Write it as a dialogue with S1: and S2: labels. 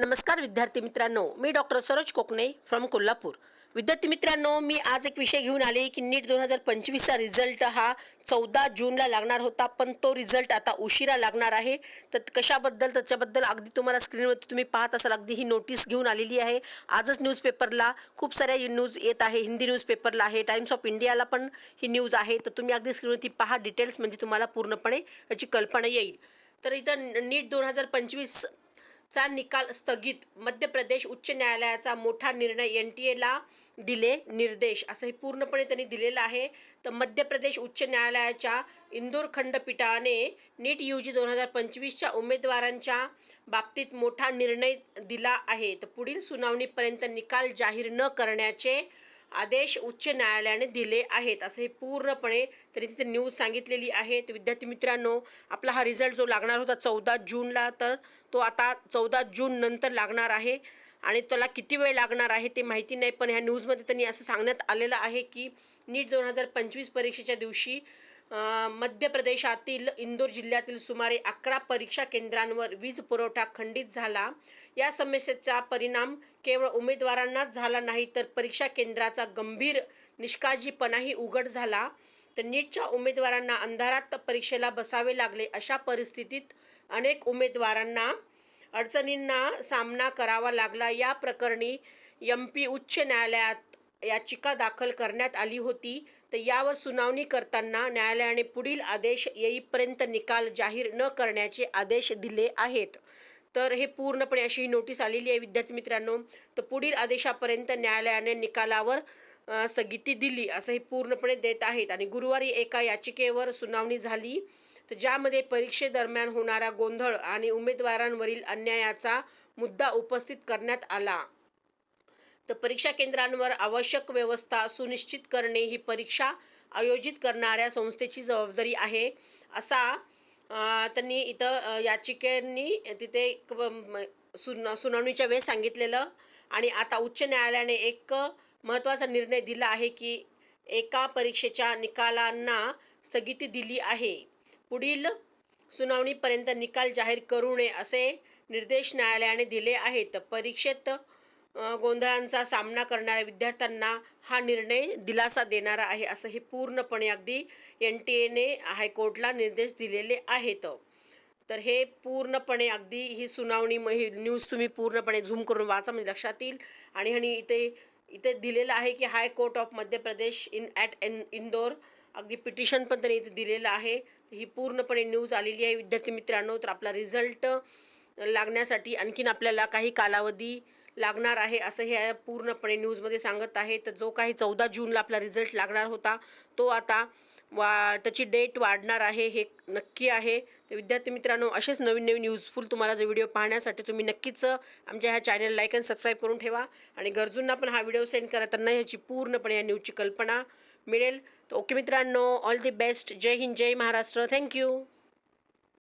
S1: नमस्कार विद्यार्थी मित्रांनो मी डॉक्टर सरोज कोकणे फ्रॉम कोल्हापूर. विद्यार्थी मित्रांनो मी आज एक विषय घेऊन आले की नीट दोन हजार पंचवीसचा रिझल्ट हा चौदा जूनला लागणार होता पण तो रिझल्ट आता उशिरा लागणार आहे. तर कशाबद्दल त्याच्याबद्दल अगदी तुम्हाला स्क्रीनवरती तुम्ही पाहत असाल अगदी ही नोटीस घेऊन आलेली आहे. आजच न्यूजपेपरला खूप साऱ्या न्यूज येत आहे हिंदी न्यूजपेपरला आहे टाइम्स ऑफ इंडियाला पण ही न्यूज आहे. तर तुम्ही अगदी स्क्रीनवरती पहा डिटेल्स म्हणजे तुम्हाला पूर्णपणे याची कल्पना येईल. तर इथं नीट दोन हजार पंचवीस चा निकाल स्थगित. मध्य प्रदेश उच्च न्यायालयाचा मोठा निर्णय एन टी एला दिले निर्देश. असं हे पूर्णपणे त्यांनी दिलेलं आहे. तर मध्य प्रदेश उच्च न्यायालयाच्या इंदोर खंडपीठाने नीट यू जी दोन हजार पंचवीसच्या उमेदवारांच्या बाबतीत मोठा निर्णय दिला आहे. तर पुढील सुनावणीपर्यंत निकाल जाहीर न करण्याचे आदेश उच्च न्यायालयाने दिले आहेत. असं हे पूर्णपणे तरी तिथे न्यूज सांगितलेली आहे. तर विद्यार्थी मित्रांनो आपला हा रिझल्ट जो लागणार होता चौदा जूनला तर तो आता चौदा जून नंतर लागणार आहे. आणि त्याला किती वेळ लागणार आहे ते माहिती नाही पण ह्या न्यूजमध्ये त्यांनी असं सांगण्यात आलेलं आहे की नीट दोन हजार पंचवीस परीक्षेच्या दिवशी मध्य प्रदेशातील इंदोर जिल्ह्यातील सुमारे अकरा परीक्षा केंद्रांवर वीज पुरवठा खंडित झाला. या समस्येचा परिणाम केवळ उमेदवारांनाच झाला नाही तर परीक्षा केंद्राचा गंभीर निष्काळजीपणाही उघड झाला. तर नीटच्या उमेदवारांना अंधारात परीक्षेला बसावे लागले अशा परिस्थितीत अनेक उमेदवारांना अडचणींना सामना करावा लागला. या प्रकरणी एम पी उच्च न्यायालयात याचिका दाखल करण्यात आली होती. तर यावर सुनावणी करताना न्यायालयाने पुढील आदेश येईपर्यंत निकाल जाहीर न करण्याचे आदेश दिले आहेत. तर हे पूर्णपणे अशी ही नोटीस आलेली आहे विद्यार्थी मित्रांनो. तर पुढील आदेशापर्यंत न्यायालयाने निकालावर स्थगिती दिली असं हे पूर्णपणे देत आहेत. आणि गुरुवारी एका याचिकेवर सुनावणी झाली. तर ज्यामध्ये परीक्षेदरम्यान होणारा गोंधळ आणि उमेदवारांवरील अन्यायाचा मुद्दा उपस्थित करण्यात आला. तर परीक्षा केंद्रांवर आवश्यक व्यवस्था सुनिश्चित करणे ही परीक्षा आयोजित करणाऱ्या संस्थेची जबाबदारी आहे. असा त्यांनी इथं याचिकेंनी याचिकेनी तिथे एक, सुन सुनावणीच्या वेळेस सांगितलेलं आणि आता उच्च न्यायालयाने एक महत्त्वाचा निर्णय दिला आहे की एका परीक्षेच्या निकालांना स्थगिती दिली आहे. पुढील सुनावणीपर्यंत निकाल जाहीर करू नये असे निर्देश न्यायालयाने दिले आहेत. परीक्षेत गोंधळांचा सामना करणाऱ्या विद्यार्थ्यांना हा निर्णय दिलासा देणारा आहे असं हे पूर्णपणे अगदी एन टी एने हायकोर्टला निर्देश दिलेले आहेत. तर हे पूर्णपणे अगदी ही सुनावणी मग ही न्यूज तुम्ही पूर्णपणे झूम करून वाचा म्हणजे लक्षात येईल. आणि आणि इथे इथे दिलेलं आहे की high court of Madhya Pradesh in at an Indore अगदी पिटिशन पण त्यांनी इथे दिलेलं आहे. ही पूर्णपणे न्यूज आलेली आहे. विद्यार्थी मित्रांनो तर आपला रिझल्ट लागण्यासाठी आणखीन आपल्याला काही कालावधी लागणार आहे असं हे पूर्णपणे न्यूजमध्ये सांगत आहे. तर जो काही चौदा जूनला आपला रिझल्ट लागणार होता तो आता वा त्याची डेट वाढणार आहे हे नक्की आहे. तर विद्यार्थी मित्रांनो असेच नवीन नवीन युजफुल तुम्हाला जो व्हिडिओ पाहण्यासाठी तुम्ही नक्कीच आमच्या ह्या चॅनल लाईक अँड सबस्क्राईब करून ठेवा. आणि गरजूंना पण हा व्हिडिओ सेंड करा त्यांना ह्याची पूर्णपणे या न्यूजची कल्पना मिळेल. तर ओके मित्रांनो ऑल दी बेस्ट जय हिंद जय महाराष्ट्र. Thank you